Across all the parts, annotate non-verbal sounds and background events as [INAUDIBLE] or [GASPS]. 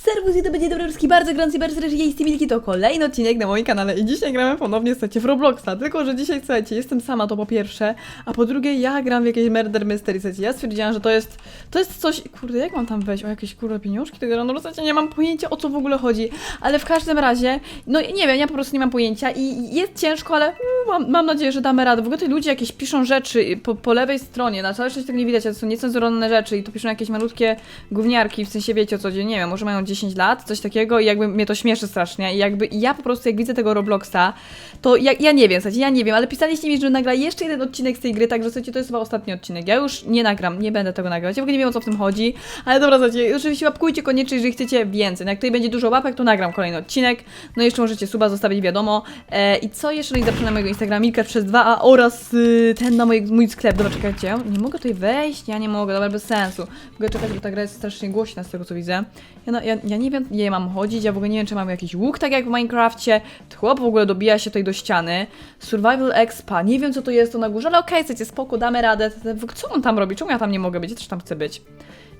Serwus, i to będzie dobry bardzo gorący, bardzo jest Milki, to kolejny odcinek na moim kanale. I dzisiaj gramy ponownie, słuchajcie, w Robloxa, tylko że dzisiaj, słuchajcie, jestem sama, to po pierwsze, a po drugie ja gram w jakieś Murder Mystery, słuchajcie, ja stwierdziłam, że to jest, to jest coś, kurde, jak mam tam wejść, o jakieś, kurde, pieniążki tego. Rano, słuchajcie, nie mam pojęcia, o co w ogóle chodzi, ale w każdym razie, no nie wiem, ja po prostu nie mam pojęcia. I jest ciężko, ale mm, mam, mam nadzieję, że damy radę, w ogóle tutaj ludzie jakieś piszą rzeczy po, po lewej stronie, na całej szczęście tego nie widać, ale to są niecenzuralne rzeczy i to piszą jakieś malutkie gówniarki, w sensie wiecie o co chodzi, nie wiem, może mają 10 lat, coś takiego i jakby mnie to śmieszy strasznie. I jakby i ja po prostu jak widzę tego Robloxa, to ja, ja nie wiem, słuchajcie, ja nie wiem, ale pisaliście mi, że nagra jeszcze jeden odcinek z tej gry, także słuchajcie, to jest chyba ostatni odcinek, ja już nie nagram, nie będę tego nagrywać, ja w ogóle nie wiem o co w tym chodzi, ale dobra, słuchajcie, oczywiście łapkujcie koniecznie, jeżeli chcecie więcej, no jak tutaj będzie dużo łapek, to nagram kolejny odcinek, no jeszcze możecie suba zostawić, wiadomo, e, i co jeszcze, no i na mojego Instagrama Milka przez 2a oraz y, ten na mój, mój sklep, dobra, czekajcie, nie mogę tutaj wejść, ja nie mogę, dobra, bez sensu, w ogóle czekać, bo ta gra jest strasznie głośna z tego co widzę, ja, no, ja, ja nie wiem, nie mam chodzić, ja w ogóle nie wiem, czy mam jakiś łuk, tak jak w Minecrafcie. Chłop w ogóle dobija się tutaj do ściany. Survival Expa, nie wiem, co to jest to na górze, ale okej, chcecie, spoko, damy radę. Co on tam robi? Czemu ja tam nie mogę być? Ja też tam chcę być.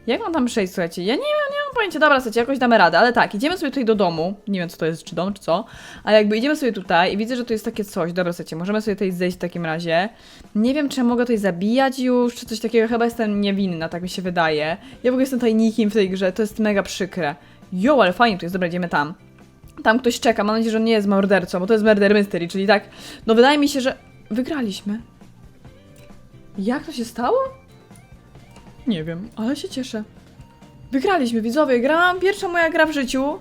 Jak mam tam przejść, słuchajcie? Ja nie wiem, nie mam pojęcia. Dobra, słuchajcie, jakoś damy radę, ale tak, idziemy sobie tutaj do domu. Nie wiem, co to jest, czy dom, czy co. Ale jakby idziemy sobie tutaj i widzę, że to jest takie coś. Dobra, słuchajcie, możemy sobie tutaj zejść w takim razie. Nie wiem, czy ja mogę tutaj zabijać już, czy coś takiego. Chyba jestem niewinna, tak mi się wydaje. Ja w ogóle jestem tutaj nikim w tej grze, to jest mega przykre. Jo, ale fajnie tu jest, dobra, idziemy tam. Tam ktoś czeka, mam nadzieję, że on nie jest mordercą, bo to jest murder mystery, czyli tak, no wydaje mi się, że wygraliśmy. Jak to się stało? Nie wiem, ale się cieszę. Wygraliśmy, widzowie, grałam pierwsza moja gra w życiu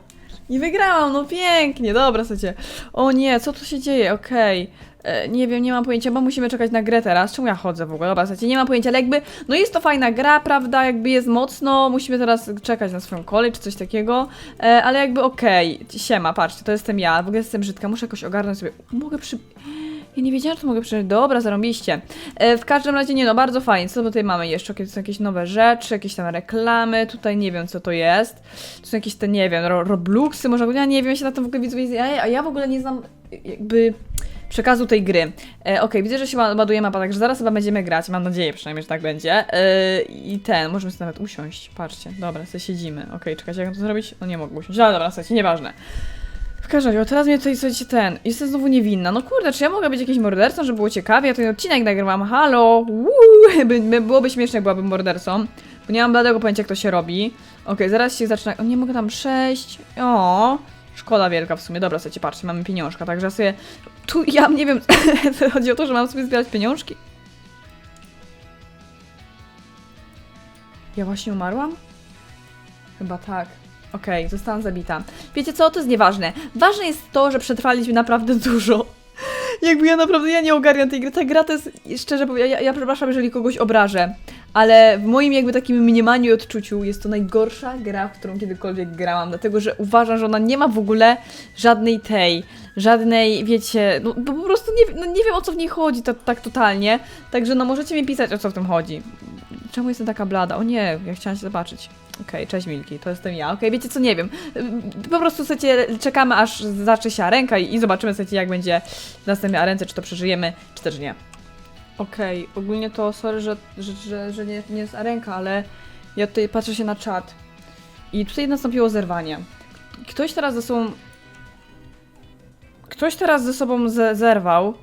i wygrałam, no pięknie, dobra, słuchajcie. O nie, co tu się dzieje, okej. E, Nie wiem, nie mam pojęcia, bo musimy czekać na grę teraz. Czemu ja chodzę w ogóle? Dobra, słuchajcie, nie mam pojęcia, ale jakby, no jest to fajna gra, prawda, jakby jest mocno, musimy teraz czekać na swoją kolej czy coś takiego, e, ale jakby okej, siema, patrzcie, to jestem ja, w ogóle jestem brzydka, muszę jakoś ogarnąć sobie, mogę przy... Ja nie wiedziałam, że to mogę przyjąć. Dobra, zarąbiście. E, w każdym razie, nie no, bardzo fajnie. Co tutaj mamy jeszcze? Jakie są jakieś nowe rzeczy, jakieś tam reklamy. Tutaj nie wiem, co to jest. To są jakieś te, nie wiem, ro Robluxy, może ja nie wiem, ja się na tym w ogóle widzę, a ja w ogóle nie znam jakby przekazu tej gry. E, Okej, widzę, że się ładuje mapa, także zaraz chyba będziemy grać. Mam nadzieję przynajmniej, że tak będzie. E, I ten, możemy sobie nawet usiąść. Patrzcie, dobra, sobie siedzimy. Okej, czekajcie, jak to zrobić? No nie mogę usiąść, ale dobra, słuchajcie, nieważne. Każdym razie, teraz mnie tutaj, słuchajcie, ten, jestem znowu niewinna. No kurde, czy ja mogę być jakimś mordercą, żeby było ciekawie? Ja ten odcinek nagrywam, halo, by, byłoby śmieszne, jak byłabym mordercą, bo nie mam bladego pojęcia, jak to się robi. Okej, zaraz się zaczyna, o, nie mogę tam przejść, o, szkoda wielka w sumie. Dobra, słuchajcie, patrzcie, mamy pieniążka, także ja sobie, tu, ja nie wiem, [LAUGHS] chodzi o to, że mam sobie zbierać pieniążki. Ja właśnie umarłam? Chyba tak. Okej, zostałam zabita. Wiecie co, to jest nieważne. Ważne jest to, że przetrwaliśmy naprawdę [LAUGHS] dużo. Jakby ja naprawdę, ja nie ogarniam tej gry. Ta gra to jest, szczerze powiem, ja, ja przepraszam, jeżeli kogoś obrażę, ale w moim jakby takim mniemaniu i odczuciu jest to najgorsza gra, w którą kiedykolwiek grałam, dlatego że uważam, że ona nie ma w ogóle żadnej tej, żadnej, wiecie, no po prostu nie, no, nie wiem o co w niej chodzi to, tak totalnie, także no możecie mi pisać o co w tym chodzi. Czemu jestem taka blada? O nie, ja chciałam się zobaczyć. Okej, cześć Milki, to jestem ja. Okej, wiecie co, nie wiem. Po prostu słuchajcie, czekamy aż zacznie się ręka i, zobaczymy słuchajcie jak będzie w następnej czy to przeżyjemy, czy też nie. Okej, ogólnie to sorry, że, że, że, że nie, nie jest arenka, ale ja tutaj patrzę się na czat. I tutaj nastąpiło zerwanie. Ktoś teraz ze sobą... Ktoś teraz ze sobą ze zerwał.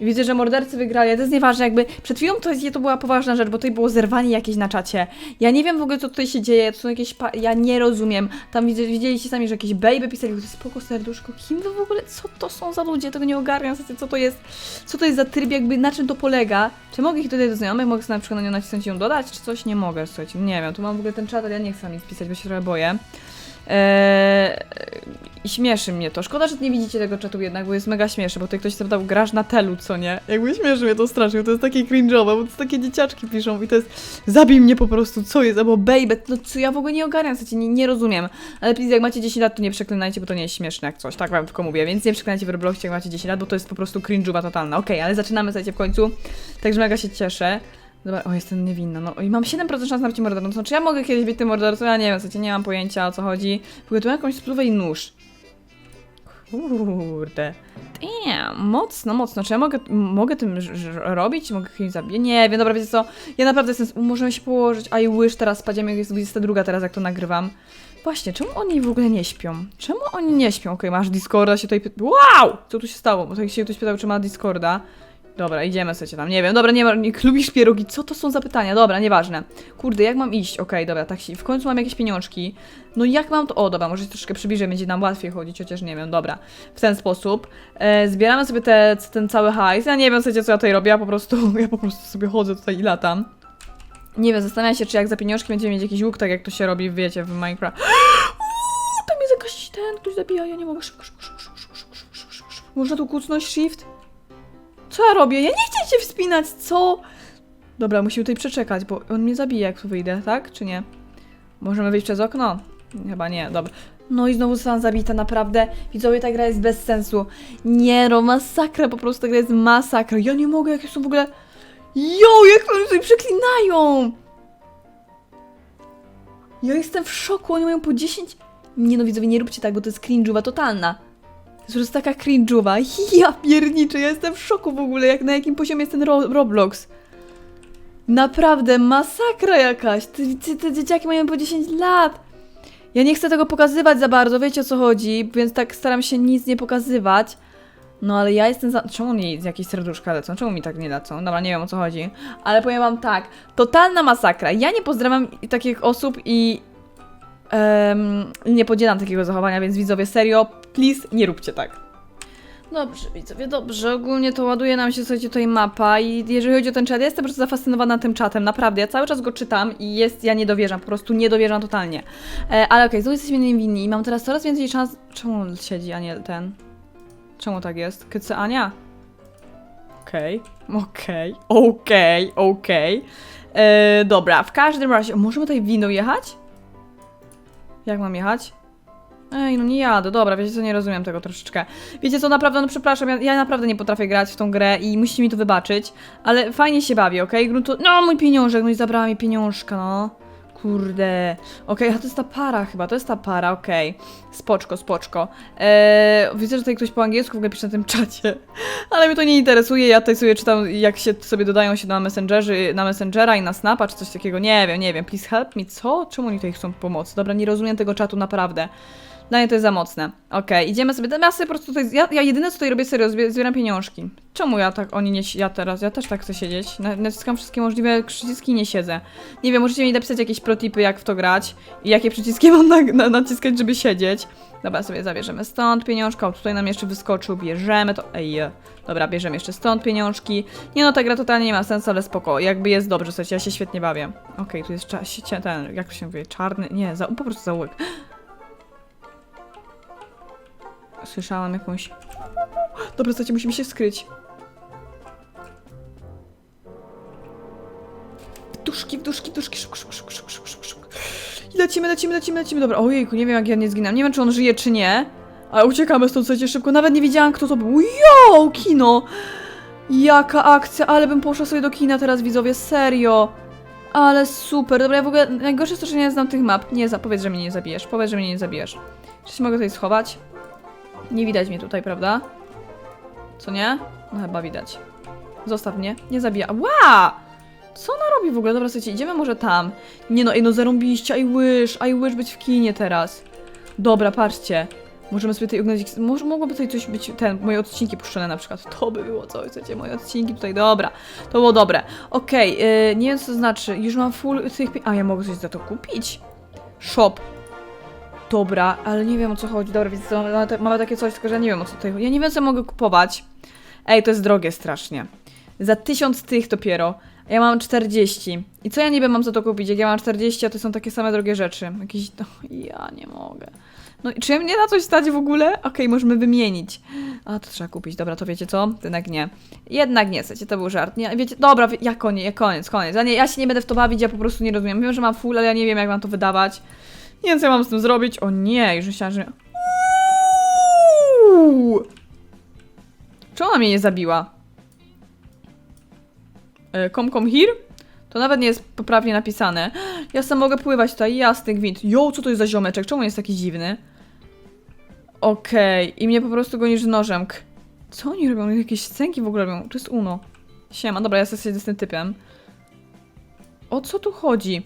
Widzę, że mordercy wygrali, ale to jest nieważne, jakby przed chwilą to, jest, to była poważna rzecz, bo tutaj było zerwanie jakieś na czacie. Ja nie wiem w ogóle, co tutaj się dzieje, to są jakieś, ja nie rozumiem. Tam widzieliście sami, że jakieś baby pisali, spoko serduszko, kim wy w ogóle, co to są za ludzie, tego nie ogarniam, co to jest, co to jest za tryb, jakby na czym to polega. Czy mogę ich dodać do znajomych, mogę sobie na przykład na nią nacisnąć i ją dodać, czy coś? Nie mogę, słuchajcie, nie wiem, tu mam w ogóle ten czat, ale ja nie chcę nic pisać, bo się trochę boję. Eee, I śmieszy mnie to. Szkoda, że nie widzicie tego czatu jednak, bo jest mega śmieszny, bo tutaj ktoś zapytał, grasz na telu, co nie? Jakby śmieszy mnie to strasznie, bo to jest takie cringe'owe, bo to jest takie dzieciaczki piszą i to jest zabij mnie po prostu, co jest, albo baby, no co ja w ogóle nie ogarniam, w sensie nie, nie rozumiem. Ale please, jak macie 10 lat, to nie przeklinajcie, bo to nie jest śmieszne jak coś, tak wam tylko mówię, więc nie przeklinajcie w Robloxie, jak macie 10 lat, bo to jest po prostu cringe'owa totalna. Okej, ale zaczynamy, słuchajcie, w końcu, także mega się cieszę. Dobra, o, jestem niewinna, no i mam 7% szans na bycie mordercą, to znaczy ja mogę kiedyś być tym mordercą, ja nie wiem, słuchajcie, nie mam pojęcia o co chodzi. Mam jakąś spluwę i nóż. Kurde. Damn, mocno, mocno. Czy ja mogę, mogę tym robić? Mogę kimś zabić? Nie wiem, dobra, wiecie co? Ja naprawdę jestem... Możemy się położyć. I wish teraz spadziem, jak jest 22 teraz, jak to nagrywam. Właśnie, czemu oni w ogóle nie śpią? Czemu oni nie śpią? Okej, masz Discorda, się tutaj. Wow! Co tu się stało? Bo tutaj się ktoś pytał, czy ma Discorda. Dobra, idziemy sobie tam. Nie wiem, dobra, nie, nie lubisz pierogi. Co to są za pytania? Dobra, nieważne. Kurde, jak mam iść? Okej, dobra, tak. W końcu mam jakieś pieniążki. No jak mam to. O, dobra, może się troszkę przybliżę, będzie nam łatwiej chodzić, chociaż nie wiem, dobra. W ten sposób. E, zbieramy sobie te, ten cały hajs. Ja nie wiem, słuchajcie, co ja tutaj robię, ja po prostu, [LAUGHS] ja po prostu sobie chodzę tutaj i latam. Nie wiem, zastanawiam się, czy jak za pieniążki będziemy mieć jakiś łuk, tak jak to się robi, wiecie, w Minecraft. [GASPS] Uuu, Tam jest jakaś ten, ktoś zabija, ja nie mogę. Można tu kucnąć shift? Co ja robię? Ja nie chcę się wspinać, co? Dobra, musimy tutaj przeczekać, bo on mnie zabije, jak tu wyjdę, tak? Czy nie? Możemy wyjść przez okno? Chyba nie, dobra. No i znowu zostałam zabita, naprawdę. Widzowie, ta gra jest bez sensu. Nie no, masakra, po prostu ta gra jest masakra. Ja nie mogę, jakie są w ogóle... Jo, jak oni tutaj przeklinają! Ja jestem w szoku, oni mają po 10... Nie no, widzowie, nie róbcie tak, bo to jest cringe'uwa totalna. To jest taka cringe'uwa. [LAUGHS] Ja pierniczę, ja jestem w szoku w ogóle, jak na jakim poziomie jest ten Ro Roblox. Naprawdę, masakra jakaś. Te, te, te dzieciaki mają po 10 lat. Ja nie chcę tego pokazywać za bardzo, wiecie o co chodzi, więc tak staram się nic nie pokazywać. No ale ja jestem za... Czemu mi jakieś serduszka lecą? Czemu mi tak nie lecą? Dobra, nie wiem o co chodzi. Ale powiem wam tak, totalna masakra. Ja nie pozdrawiam takich osób i... em, nie podzielam takiego zachowania, więc widzowie, serio, please, nie róbcie tak. Dobrze, widzowie, dobrze. Ogólnie to ładuje nam się, słuchajcie, tutaj mapa i jeżeli chodzi o ten czat, ja jestem po prostu zafascynowana tym czatem, naprawdę. Ja cały czas go czytam i jest, ja nie dowierzam, po prostu nie dowierzam totalnie. E, ale okej, znowu jesteśmy nim winni i mam teraz coraz więcej szans... Czemu on siedzi, a nie ten? Czemu tak jest? Kycy Ania? Okej, okej, okej, okej. E, Dobra, w każdym razie, możemy tutaj winą jechać? Jak mam jechać? Ej, no nie jadę, dobra, wiecie co, nie rozumiem tego troszeczkę. Wiecie co, naprawdę, no przepraszam, ja, ja naprawdę nie potrafię grać w tą grę i musicie mi to wybaczyć, ale fajnie się bawię, okej? Gruntu... No, mój pieniążek, no i zabrała mi pieniążka, no. Kurde. Okej, a to jest ta para chyba, to jest ta para, okej. Spoczko, spoczko. Eee, widzę, że tutaj ktoś po angielsku w ogóle pisze na tym czacie, [LAUGHS] ale mnie to nie interesuje, ja tutaj sobie czytam, jak się sobie dodają się na Messengerze, na Messengera i na Snapa, czy coś takiego, nie wiem, nie wiem, please help me, co? Czemu oni tutaj chcą pomocy? Dobra, nie rozumiem tego czatu naprawdę. Dla mnie to jest za mocne. Okej, idziemy sobie. Ja sobie po prostu tutaj. Ja, ja jedyne co tutaj robię serio, zbie- zbieram pieniążki. Czemu ja tak, oni nie. Ja teraz, ja też tak chcę siedzieć. Na- Naciskam wszystkie możliwe przyciski i nie siedzę. Nie wiem, możecie mi napisać jakieś protipy, jak w to grać i jakie przyciski [LAUGHS] mam na, na, naciskać, żeby siedzieć. Dobra, sobie zabierzemy stąd pieniążka. O, tutaj nam jeszcze wyskoczył, bierzemy to. Ej, dobra, bierzemy jeszcze stąd pieniążki. Nie no, ta gra totalnie nie ma sensu, ale spoko. Jakby jest dobrze, słuchajcie, ja się świetnie bawię. Okej, tu jest ten, jak się mówi, czarny, nie, za, po prostu zaułek. Słyszałam jakąś... Dobra, słuchajcie, musimy się skryć. Duszki, duszki, duszki, szybko, szybko, szybko, szybko, szybko, szybko, szybko. I lecimy, lecimy, lecimy, lecimy. Dobra, ojejku, nie wiem jak ja nie zginam. Nie wiem, czy on żyje, czy nie. Ale uciekamy stąd, słuchajcie, szybko. Nawet nie wiedziałam, kto to był. Jo, kino! Jaka akcja, ale bym poszła sobie do kina teraz, widzowie, serio. Ale super, dobra, ja w ogóle, najgorsze jest to, że nie znam tych map. Nie, powiedz, że mnie nie zabijesz, powiedz, że mnie nie zabijesz. Czy się mogę tutaj schować? Nie widać mnie tutaj, prawda? Co nie? No chyba widać. Zostaw mnie. Nie zabija. Ła! Co ona robi w ogóle? Dobra, słuchajcie, idziemy może tam. Nie no, ej no zarąbiście, I wish, I wish być w kinie teraz. Dobra, patrzcie. Możemy sobie tutaj oglądać, może mogłoby tutaj coś być, ten, moje odcinki puszczone na przykład. To by było coś, słuchajcie, moje odcinki tutaj, dobra. To było dobre. Okej, yy, nie wiem co to znaczy, już mam full tych, a ja mogę coś za to kupić? Shop. Dobra, ale nie wiem o co chodzi. Dobra, więc mamy, mamy ta- mamy takie coś, tylko że ja nie wiem o co tutaj chodzi. Ja nie wiem, co mogę kupować. Ej, to jest drogie strasznie. Za tysiąc tych dopiero. Ja mam 40. I co ja niby mam za to kupić? Jak ja mam 40, a to są takie same drogie rzeczy. Jakieś. No, ja nie mogę. No i czy mnie na coś stać w ogóle? Okej, możemy wymienić. A to trzeba kupić. Dobra, to wiecie co? Jednak nie. Jednak nie, słuchajcie, to był żart. Nie, wiecie, dobra, ja koniec, koniec, koniec. Ja, nie, ja się nie będę w to bawić, ja po prostu nie rozumiem. Wiem, że mam full, ale ja nie wiem, jak mam to wydawać. Nie wiem, co ja mam z tym zrobić. O nie, już myślałam, że... Uuu! Czemu ona mnie nie zabiła? E, Come, come here? To nawet nie jest poprawnie napisane. Ja sam mogę pływać tutaj, jasny gwint. Jo, co to jest za ziomeczek? Czemu on jest taki dziwny? Okej, i mnie po prostu gonisz nożem. K- Co oni robią? Jakieś scenki w ogóle robią. To jest Uno. Siema, dobra, ja sobie z tym typem. O co tu chodzi?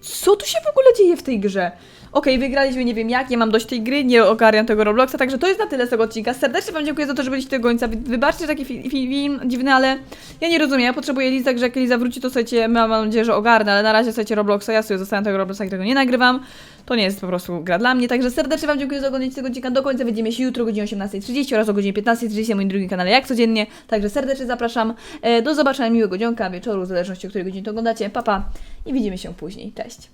Co tu się w ogóle dzieje w tej grze? Okej, wygraliśmy, nie wiem jak, nie mam dość tej gry, nie ogarniam tego Robloxa, także to jest na tyle z tego odcinka. Serdecznie Wam dziękuję za to, że byliście do końca. Wy- Wybaczcie taki fi- fi- film dziwny, ale ja nie rozumiem. Ja potrzebuję Liza, że jak Liza wróci, to słuchajcie, mam nadzieję, że ogarnę, ale na razie słuchajcie Robloxa, ja sobie zostawiam tego Robloxa i tego nie nagrywam. To nie jest po prostu gra dla mnie, także serdecznie Wam dziękuję za oglądanie tego odcinka do końca. Widzimy się jutro o godzinie 18.30 oraz o godzinie 15.30 na moim drugim kanale, jak codziennie. Także serdecznie zapraszam. E, Do zobaczenia, miłego dzionka, wieczoru, w zależności o której godzinie to oglądacie. Pa i widzimy się później. Cześć!